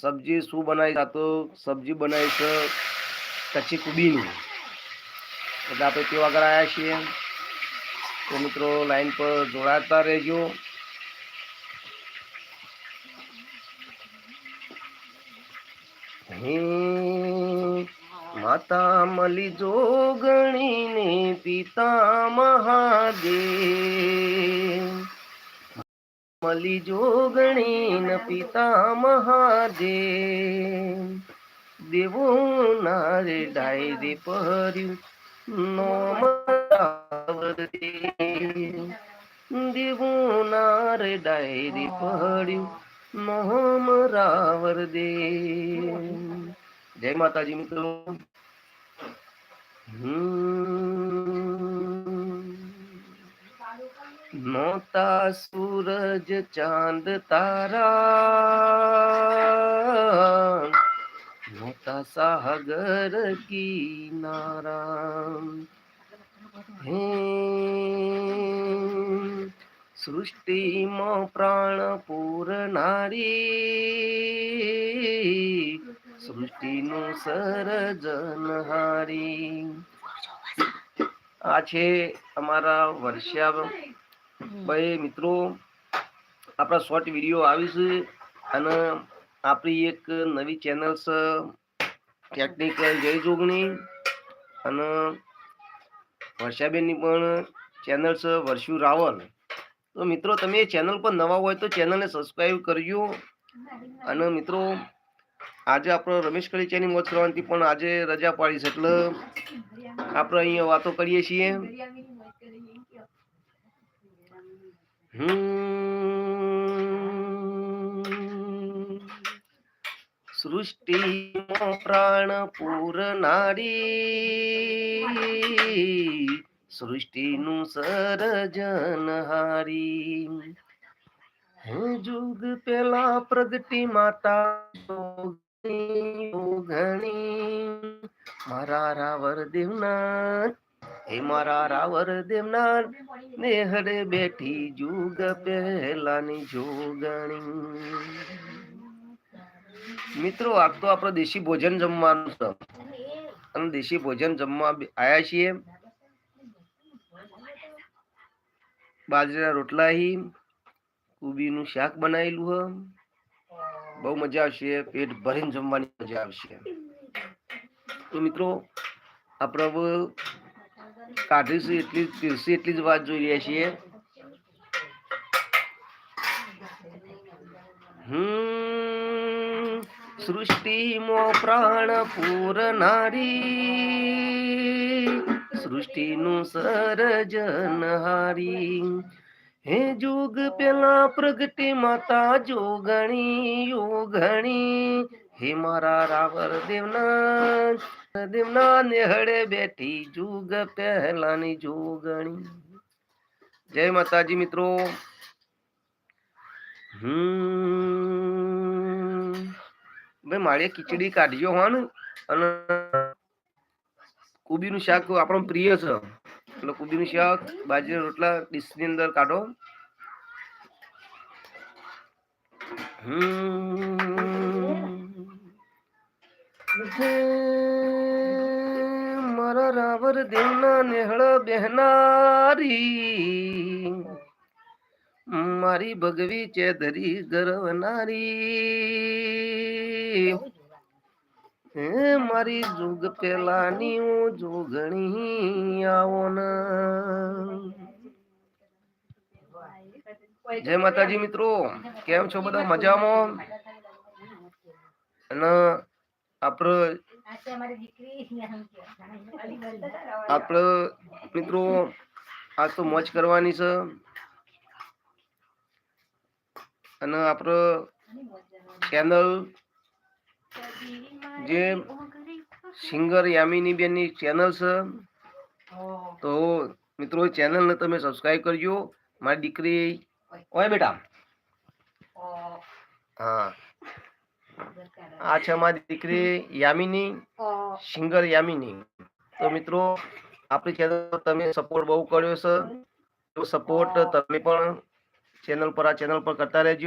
સબ્જી શું બનાવી તો સબ્જી બનાવી છે કચ્છી કુબીની. એટલે આપણે તે આગળ આવ્યા છીએ. તો મિત્રો લાઈન પર જોડાતા રહેજો. માતા મલી જોગણીને પિતા મહાદેવ. મલી જોગણીન પિતા મહાદેવ. દેવો નારે ડાયરે પર્યું નોમ દેવો નારે ડાયરે પડ્યું નોમ રાવર દે જય માતાજી મિત્રો. હમ. નોતા સૂરજ ચાંદ તારા. નોતા સાગર કિનારા. હે સૃષ્ટિમાં પ્રાણ પૂરનારી. સૃષ્ટિનું સર્જનહારી આ છે અમારા વર્ષા ભાઈ, મિત્રો, આપણા શોર્ટ વીડિયો આવીશ અને આપણી એક નવી ચેનલ છે ટેકનિકલ જય જોગણી. અને વર્ષાબેનની પણ ચેનલ છે, વર્ષુ રાવલ. તો મિત્રો, તમે ચેનલ પર નવા હોય તો ચેનલને સબસ્ક્રાઈબ કરજો. અને મિત્રો, આજે આપણે રમેશ કડીચાની મોજ કરવાની પણ આજે રજા પાડી છે, એટલે આપણે અહીંયા વાતો કરીએ છીએ. સૃષ્ટિમાં પ્રાણ પૂરનારી સૃષ્ટિનું સર્જનહારી હું જુગ પેલા પ્રગતિ માતા ઘણી મારા રાવર દેવના હે મારા રાવર દેવના નેહડે બેઠી જુગ પહેલાની જોગણી. મિત્રો આ તો આપણે દેશી ભોજન જમવાનું છે. અને દેશી ભોજન જમવા આવ્યા છીએ. બાજરાના રોટલા હી, કુબીનું શાક બનાવેલું હ. બહુ મજા આવશે, પેટ ભરીને જમવાની મજા આવશે. તો મિત્રો, આપણે કાઢીશું એટલી જ પીરસી, એટલી જ વાત જોઈ રહ્યા છીએ. હમ, સૃષ્ટિમાં પ્રાણ પૂરનારી, સૃષ્ટિનું સર્જનહારી હે જોગ પેલા પ્રગટે માતા જોગણી, યોગણી. હે મારા રાવર દેવના દેવના નેહળે બેઠી જુગ પહેલાની જોગણી. જય માતાજી મિત્રો. હમ. ભાઈ મારે ખીચડી કાઢજો હો ને અને કુબીનું શાક આપણો પ્રિય છે. એટલે કુબીનું શાક બાજરીના રોટલા, ડીશની અંદર કાઢો. હમ. રાવર દેવના નેહળ બહેનારી. મારી ભગવી ચેદરી ગરવનારી. હે મારી જોગ પેલાની હું જોગણી આવો જય માતાજી મિત્રો, કેમ છો બધા? મજામાં? અને આપણે આપણે મિત્રો આજ તો મોજ કરવાની છે. અને આપણે ચેનલ જે સિંગર યામિની બેનની ચેનલ છે. તો મિત્રો ચેનલને તમે સબસ્ક્રાઈબ કરજો. મારી દીકરી ઓય. બેટા. હા. આ છે મારી દીકરી યામિની સિંગર યામિની. તો મિત્રો આપણી ચેનલ તમે સપોર્ટ બહુ કર્યો છે. તો સપોર્ટ તમે પણ ચેનલ પર આ ચેનલ પર કરતા રહેજો.